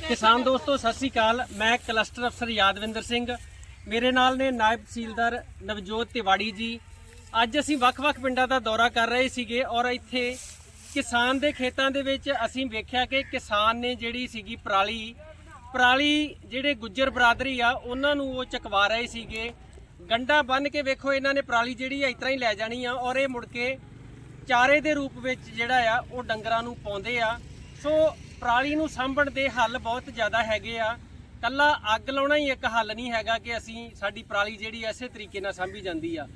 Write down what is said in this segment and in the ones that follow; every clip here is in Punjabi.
ਕਿਸਾਨ ਦੋਸਤੋ, ਸਤਿ ਸ੍ਰੀ ਅਕਾਲ। ਮੈਂ ਕਲਸਟਰ ਅਫਸਰ ਯਾਦਵਿੰਦਰ ਸਿੰਘ। ਮੇਰੇ ਨਾਲ ਨੇ ਨਾਇਬ ਤਹਿਸੀਲਦਾਰ ਨਵਜੋਤ ਤਿਵਾੜੀ ਜੀ। ਅੱਜ ਅਸੀਂ ਵੱਖ-ਵੱਖ ਪਿੰਡਾਂ ਦਾ ਦੌਰਾ ਕਰ ਰਹੇ ਸੀਗੇ ਔਰ ਇੱਥੇ ਕਿਸਾਨ ਦੇ ਖੇਤਾਂ ਦੇ ਵਿੱਚ ਅਸੀਂ ਵੇਖਿਆ ਕਿ ਕਿਸਾਨ ਨੇ ਜਿਹੜੀ ਸੀਗੀ ਪਰਾਲੀ ਪਰਾਲੀ ਜਿਹੜੇ ਗੁੱਜਰ ਬਰਾਦਰੀ ਆ, ਉਹਨਾਂ ਨੂੰ ਉਹ ਚਕਵਾ ਰਹੇ ਸੀਗੇ। ਗੰਡਾ ਬੰਨ ਕੇ ਵੇਖੋ, ਇਹਨਾਂ ਨੇ ਪਰਾਲੀ ਜਿਹੜੀ ਆ, ਇਸ ਤਰ੍ਹਾਂ ਹੀ ਲੈ ਜਾਣੀ ਆ ਔਰ ਇਹ ਮੁੜ ਕੇ ਚਾਰੇ ਦੇ ਰੂਪ ਵਿੱਚ ਜਿਹੜਾ ਆ, ਉਹ ਡੰਗਰਾਂ ਨੂੰ ਪਾਉਂਦੇ ਆ। ਸੋ ਪਰਾਲੀ ਨੂੰ ਸਾਂਭਣ ਦੇ ਹੱਲ ਬਹੁਤ ਜ਼ਿਆਦਾ ਹੈਗੇ ਆ। ਕੱਲਾ ਅੱਗ ਲਾਉਣਾ ਹੀ ਇੱਕ ਹੱਲ ਨਹੀਂ ਹੈਗਾ ਕਿ ਅਸੀਂ ਸਾਡੀ ਪਰਾਲੀ ਜਿਹੜੀ ਐਸੇ ਤਰੀਕੇ ਨਾਲ ਸਾਂਭੀ ਜਾਂਦੀ ਆ।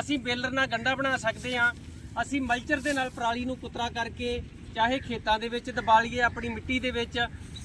ਅਸੀਂ ਬੇਲਰ ਨਾਲ ਗੰਡਾ ਬਣਾ ਸਕਦੇ ਆ। ਅਸੀਂ ਮਲਚਰ ਦੇ ਨਾਲ ਪਰਾਲੀ ਨੂੰ ਕੁਤਰਾ ਕਰਕੇ ਚਾਹੇ ਖੇਤਾਂ ਦੇ ਵਿੱਚ ਦਬਾ ਲਈਏ ਆਪਣੀ ਮਿੱਟੀ ਦੇ ਵਿੱਚ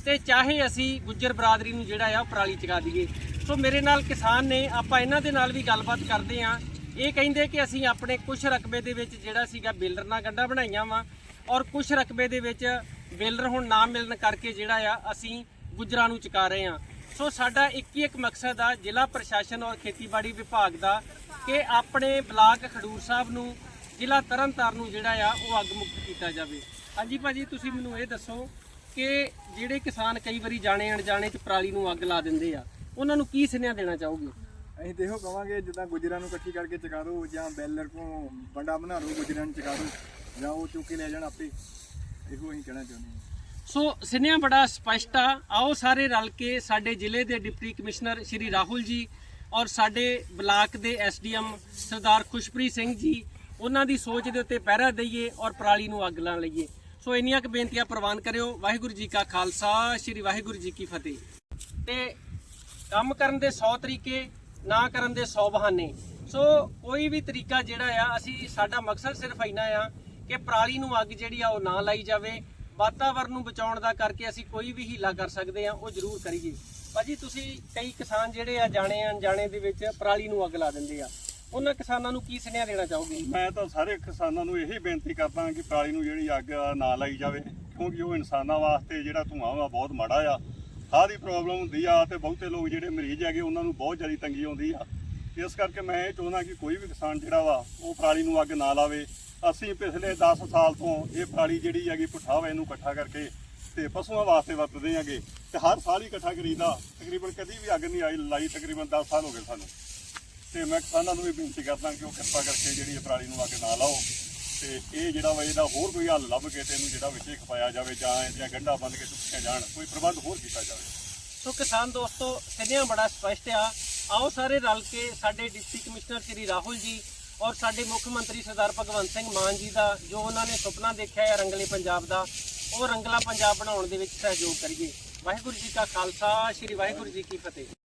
ਤੇ ਚਾਹੇ ਅਸੀਂ ਗੁੱਜਰ ਬਰਾਦਰੀ ਨੂੰ ਜਿਹੜਾ ਆ ਉਹ ਪਰਾਲੀ ਚਗਾ ਦਈਏ। ਸੋ ਮੇਰੇ ਨਾਲ ਕਿਸਾਨ ਨੇ, ਆਪਾਂ ਇਹਨਾਂ ਦੇ ਨਾਲ ਵੀ ਗੱਲਬਾਤ ਕਰਦੇ ਆ। ਇਹ ਕਹਿੰਦੇ ਕਿ ਅਸੀਂ ਆਪਣੇ ਕੁਝ ਰਕਬੇ ਦੇ ਵਿੱਚ ਜਿਹੜਾ ਸੀਗਾ ਬੇਲਰ ਨਾਲ ਗੰਡਾ ਬਣਾਈਆਂ ਵਾ ਔਰ ਕੁਝ ਰਕਬੇ ਦੇ ਵਿੱਚ ਬੇਲਰ ਹੁਣ ਨਾ ਮਿਲਣ ਕਰਕੇ ਜਿਹੜਾ ਆ, ਅਸੀਂ ਗੁਜਰਾਂ ਨੂੰ ਚੁਕਾ ਰਹੇ ਆ ਸੋ ਸਾਡਾ ਇੱਕ ਹੀ ਇੱਕ ਮਕਸਦ ਆ, ਜ਼ਿਲ੍ਹਾ ਪ੍ਰਸ਼ਾਸਨ ਔਰ ਖੇਤੀਬਾੜੀ ਵਿਭਾਗ ਦਾ ਕਿ ਆਪਣੇ ਬਲਾਕ ਖਡੂਰ ਸਾਹਿਬ ਨੂੰ, ਜ਼ਿਲ੍ਹਾ ਤਰਨਤਾਰਨ ਨੂੰ ਜਿਹੜਾ ਆ, ਉਹ ਅੱਗ ਮੁਕਤ ਕੀਤਾ ਜਾਵੇ। ਹਾਂਜੀ ਭਾਜੀ, ਤੁਸੀਂ ਮੈਨੂੰ ਇਹ ਦੱਸੋ ਕਿ ਜਿਹੜੇ ਕਿਸਾਨ ਕਈ ਵਾਰੀ ਜਾਣੇ ਅਣਜਾਣੇ ਚ ਪਰਾਲੀ ਨੂੰ ਅੱਗ ਲਾ ਦਿੰਦੇ ਆ, ਉਹਨਾਂ ਨੂੰ ਕੀ ਸੁਨੇਹਾ ਦੇਣਾ ਚਾਹੋਗੇ? ਅਸੀਂ ਤੇ ਇਹੋ ਕਵਾਂਗੇ, ਜਿੱਦਾਂ ਗੁਜਰਾਂ ਨੂੰ ਇਕੱਠੀ ਕਰਕੇ ਚਕਾ ਦਿਓ ਜਾਂ ਬੈਲਰ ਕੋ ਬੰਡਾ ਬਣਾ ਲਓ ਗੁਜਰਾਂ ਨੂੰ ਚਕਾ ਦਿਓ ਜਾਂ ਉਹ ਚੁੱਕ ਕੇ ਲੈ ਜਾਣ ਆਪੇ। ਇਹੋ ਅਸੀਂ ਕਹਿਣਾ ਚਾਹੁੰਦੇ ਹਾਂ। ਸੋ ਸੁਨੇਹਾ ਬੜਾ ਸਪਸ਼ਟ ਆ। ਆਓ ਸਾਰੇ ਰਲ ਕੇ ਸਾਡੇ ਜ਼ਿਲ੍ਹੇ ਦੇ ਡਿਪਟੀ ਕਮਿਸ਼ਨਰ ਸ਼੍ਰੀ ਰਾਹੁਲ ਜੀ ਔਰ ਸਾਡੇ ਬਲਾਕ ਦੇ ਐਸਡੀਐਮ ਸਰਦਾਰ ਖੁਸ਼ਪ੍ਰੀਤ ਸਿੰਘ ਜੀ, ਉਹਨਾਂ ਦੀ ਸੋਚ ਦੇ ਉੱਤੇ ਪਹਿਰਾ ਦਈਏ ਔਰ ਪਰਾਲੀ ਨੂੰ ਅੱਗ ਲਾ ਲਈਏ। ਸੋ ਇੰਨੀਆਂ ਕੁ ਬੇਨਤੀਆਂ ਪ੍ਰਵਾਨ ਕਰਿਓ। ਵਾਹਿਗੁਰੂ ਜੀ ਕਾ ਖਾਲਸਾ, ਸ਼੍ਰੀ ਵਾਹਿਗੁਰੂ ਜੀ ਕੀ ਫਤਿਹ। ਤੇ ਕੰਮ ਕਰਨ ਦੇ 100 ਤਰੀਕੇ, ਨਾ ਕਰਨ ਦੇ 100 ਬਹਾਨੇ। ਸੋ ਕੋਈ ਵੀ ਤਰੀਕਾ ਜਿਹੜਾ ਆ, ਅਸੀਂ ਸਾਡਾ ਮਕਸਦ ਸਿਰਫ ਇੰਨਾ ਆ ਕਿ ਪਰਾਲੀ ਨੂੰ ਅੱਗ ਜਿਹੜੀ ਆ ਉਹ ਨਾ ਲਾਈ ਜਾਵੇ। ਵਾਤਾਵਰਨ ਨੂੰ ਬਚਾਉਣ ਦਾ ਕਰਕੇ ਅਸੀਂ ਕੋਈ ਵੀ ਹੀਲਾ ਕਰ ਸਕਦੇ ਆ, ਉਹ ਜ਼ਰੂਰ ਕਰੀਏ। ਭਾਜੀ, ਤੁਸੀਂ ਕਈ ਕਿਸਾਨ ਜਿਹੜੇ ਆ, ਜਾਣੇ ਅਣਜਾਣੇ ਦੇ ਵਿੱਚ ਪਰਾਲੀ ਨੂੰ ਅੱਗ ਲਾ ਦਿੰਦੇ ਆ। ਉਹਨਾਂ ਕਿਸਾਨਾਂ ਨੂੰ ਕੀ ਸੁਨੇਹਾ ਦੇਣਾ ਚਾਹੋਗੇ? ਮੈਂ ਤਾਂ ਸਾਰੇ ਕਿਸਾਨਾਂ ਨੂੰ ਇਹੀ ਬੇਨਤੀ ਕਰਦਾ ਕਿ ਪਰਾਲੀ ਨੂੰ ਜਿਹੜੀ ਅੱਗ ਆ, ਨਾ ਲਾਈ ਜਾਵੇ। ਕਿਉਂਕਿ ਉਹ ਇਨਸਾਨਾਂ ਵਾਸਤੇ ਜਿਹੜਾ ਧੂਆਂ ਵਾ, ਬਹੁਤ ਮਾੜਾ ਆ। ਸਾਹ ਦੀ ਪ੍ਰੋਬਲਮ ਹੁੰਦੀ ਆ ਤੇ ਬਹੁਤੇ ਲੋਕ ਜਿਹੜੇ ਮਰੀਜ਼ ਹੈਗੇ, ਉਹਨਾਂ ਨੂੰ ਬਹੁਤ ਜ਼ਿਆਦਾ ਤੰਗੀ ਆਉਂਦੀ ਆ। ਇਸ ਕਰਕੇ ਮੈਂ ਇਹ ਚਾਹੁੰਦਾ ਕਿ ਕੋਈ ਵੀ ਕਿਸਾਨ ਜਿਹੜਾ ਵਾ, ਉਹ ਪਰਾਲੀ ਨੂੰ ਅੱਗ ਨਾ ਲਾਵੇ। ਅਸੀਂ ਪਿਛਲੇ 10 ਸਾਲ ਤੋਂ ਇਹ ਪਰਾਲੀ ਜਿਹੜੀ ਹੈਗੀ ਪੁੱਠਾ ਇਹਨੂੰ ਇਕੱਠਾ ਕਰਕੇ ਤੇ ਪਸ਼ੂਆਂ ਵਾਸਤੇ ਵਰਤਦੇ ਹੈਗੇ। ਤੇ ਹਰ ਸਾਲ ਹੀ ਇਕੱਠਾ ਕਰੀਦਾ। ਤਕਰੀਬਨ ਕਦੀ ਵੀ ਅੱਗ ਨਹੀਂ ਆਈ, ਲਾਈ ਤਕਰੀਬਨ 10 ਸਾਲ ਹੋ ਗਏ ਸਾਨੂੰ। ਤੇ ਮੈਂ ਕਿਸਾਨਾਂ ਨੂੰ ਵੀ ਬੇਨਤੀ ਕਰਦਾ ਕਿ ਉਹ ਕਿਰਪਾ ਕਰਕੇ ਜਿਹੜੀ ਇਹ ਪਰਾਲੀ ਨੂੰ ਅੱਗ ਨਾ ਲਾਓ। ਤੇ ਇਹ ਜਿਹੜਾ ਵਾ ਇਹਦਾ ਹੋਰ ਕੋਈ ਹੱਲ ਲੱਭ ਕੇ ਤੇ ਇਹਨੂੰ ਜਿਹੜਾ ਵਿੱਚ ਖਪਾਇਆ ਜਾਵੇ ਜਾਂ ਇਹਦੀਆਂ ਗੰਢਾਂ ਬੰਦ ਕੇ ਸੁੱਕੀਆਂ ਜਾਣ, ਕੋਈ ਪ੍ਰਬੰਧ ਹੋਰ ਕੀਤਾ ਜਾਵੇ। ਸੋ ਕਿਸਾਨ ਦੋਸਤੋ ਸੁਨੇਹਾ ਬੜਾ ਸਪਸ਼ਟ ਆ। ਆਓ ਸਾਰੇ ਰਲ ਕੇ ਸਾਡੇ ਡਿਪਟੀ ਕਮਿਸ਼ਨਰ ਸ਼੍ਰੀ ਰਾਹੁਲ ਜੀ ਔਰ ਸਾਡੇ ਮੁੱਖ ਮੰਤਰੀ ਸਰਦਾਰ ਭਗਵੰਤ ਸਿੰਘ ਮਾਨ ਜੀ ਦਾ ਜੋ ਉਹਨਾਂ ਨੇ ਸੁਪਨਾ ਦੇਖਿਆ ਹੈ ਰੰਗਲੇ ਪੰਜਾਬ ਦਾ, ਉਹ ਰੰਗਲਾ ਪੰਜਾਬ ਬਣਾਉਣ ਦੇ ਵਿੱਚ ਸਹਿਯੋਗ ਕਰੀਏ। ਵਾਹਿਗੁਰੂ ਜੀ ਕਾ ਖਾਲਸਾ, ਸ੍ਰੀ ਵਾਹਿਗੁਰੂ ਜੀ ਕੀ ਫਤਿਹ।